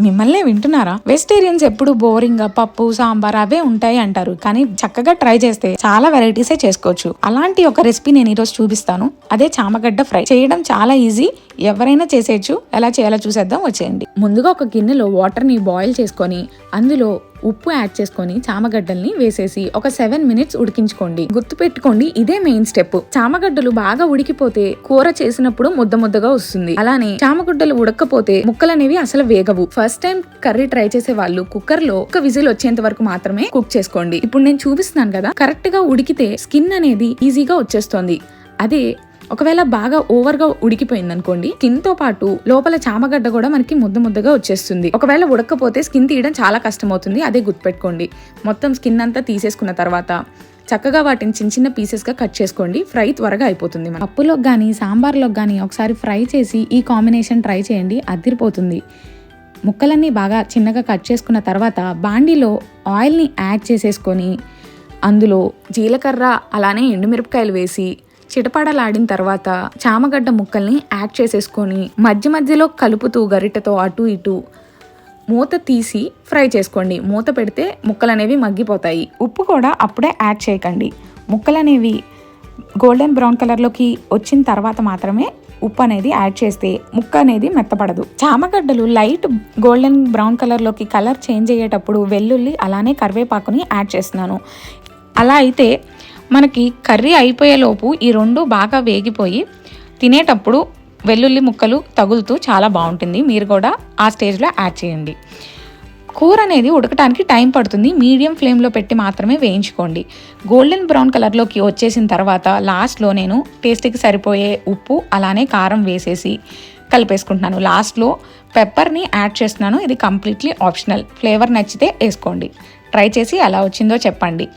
మిమ్మల్నే వింటున్నారా? వెజిటేరియన్స్ ఎప్పుడు బోరింగ్ పప్పు సాంబార్ అవే ఉంటాయి అంటారు. కానీ చక్కగా ట్రై చేస్తే చాలా వెరైటీసే చేసుకోవచ్చు. అలాంటి ఒక రెసిపీ నేను ఈరోజు చూపిస్తాను. అదే చామగడ్డ ఫ్రై. చేయడం చాలా ఈజీ ఎవరైనా చేసేయచ్చు. ఎలా చేయాలో చూసేద్దాం. వచ్చేయండి. ముందుగా ఒక గిన్నెలో వాటర్ని బాయిల్ చేసుకొని అందులో ఉప్పు యాడ్ చేసుకొని చామగడ్డల్ని వేసేసి ఒక సెవెన్ మినిట్స్ ఉడికించుకోండి. గుర్తుపెట్టుకోండి ఇదే మెయిన్ స్టెప్. చామగడ్డలు బాగా ఉడికిపోతే కూర చేసినప్పుడు ముద్ద ముద్దగా వస్తుంది. అలానే చామగడ్డలు ఉడకపోతే ముక్కలు అనేవి అసలు వేగవు. ఫస్ట్ టైం కర్రీ ట్రై చేసే వాళ్ళు కుక్కర్లో ఒక విజిల్ వచ్చేంత వరకు మాత్రమే కుక్ చేసుకోండి. ఇప్పుడు నేను చూపిస్తున్నాను కదా కరెక్ట్గా ఉడికితే స్కిన్ అనేది ఈజీగా వచ్చేస్తుంది. అదే ఒకవేళ బాగా ఓవర్గా ఉడికిపోయింది అనుకోండి స్కిన్తో పాటు లోపల చామగడ్డ కూడా మనకి ముద్ద ముద్దగా వచ్చేస్తుంది. ఒకవేళ ఉడకపోతే స్కిన్ తీయడం చాలా కష్టం అవుతుంది అదే గుర్తుపెట్టుకోండి. మొత్తం స్కిన్ అంతా తీసేసుకున్న తర్వాత చక్కగా వాటిని చిన్న చిన్న పీసెస్గా కట్ చేసుకోండి ఫ్రై త్వరగా అయిపోతుంది మన పప్పులోకి కానీ సాంబార్లోకి కానీ ఒకసారి ఫ్రై చేసి ఈ కాంబినేషన్ ట్రై చేయండి అదిరిపోతుంది. ముక్కలన్నీ బాగా చిన్నగా కట్ చేసుకున్న తర్వాత బాండీలో ఆయిల్ని యాడ్ చేసేసుకొని అందులో జీలకర్ర అలానే ఎండుమిరపకాయలు వేసి చిటపడలాడిన తర్వాత చామగడ్డ ముక్కల్ని యాడ్ చేసేసుకొని మధ్య మధ్యలో కలుపుతూ గరిటెతో అటు ఇటు మూత తీసి ఫ్రై చేసుకోండి. మూత పెడితే ముక్కలు అనేవి మగ్గిపోతాయి. ఉప్పు కూడా అప్పుడే యాడ్ చేయకండి. ముక్కలు అనేవి గోల్డెన్ బ్రౌన్ కలర్లోకి వచ్చిన తర్వాత మాత్రమే ఉప్పు అనేది యాడ్ చేస్తే ముక్క అనేది మెత్తపడదు. చామగడ్డలు లైట్ గోల్డెన్ బ్రౌన్ కలర్లోకి కలర్ చేంజ్ అయ్యేటప్పుడు వెల్లుల్లి అలానే కరివేపాకుని యాడ్ చేస్తున్నాను. అలా అయితే మనకి కర్రీ అయిపోయేలోపు ఈ రెండు బాగా వేగిపోయి తినేటప్పుడు వెల్లుల్లి ముక్కలు తగులుతూ చాలా బాగుంటుంది. మీరు కూడా ఆ స్టేజ్లో యాడ్ చేయండి. కూర అనేది ఉడకటానికి టైం పడుతుంది. మీడియం ఫ్లేమ్లో పెట్టి మాత్రమే వేయించుకోండి. గోల్డెన్ బ్రౌన్ కలర్లోకి వచ్చేసిన తర్వాత లాస్ట్లో నేను టేస్ట్కి సరిపోయే ఉప్పు అలానే కారం వేసేసి కలిపేసుకుంటున్నాను. లాస్ట్లో పెప్పర్ని యాడ్ చేస్తున్నాను. ఇది కంప్లీట్లీ ఆప్షనల్. ఫ్లేవర్ నచ్చితే వేసుకోండి. ట్రై చేసి ఎలా వచ్చిందో చెప్పండి.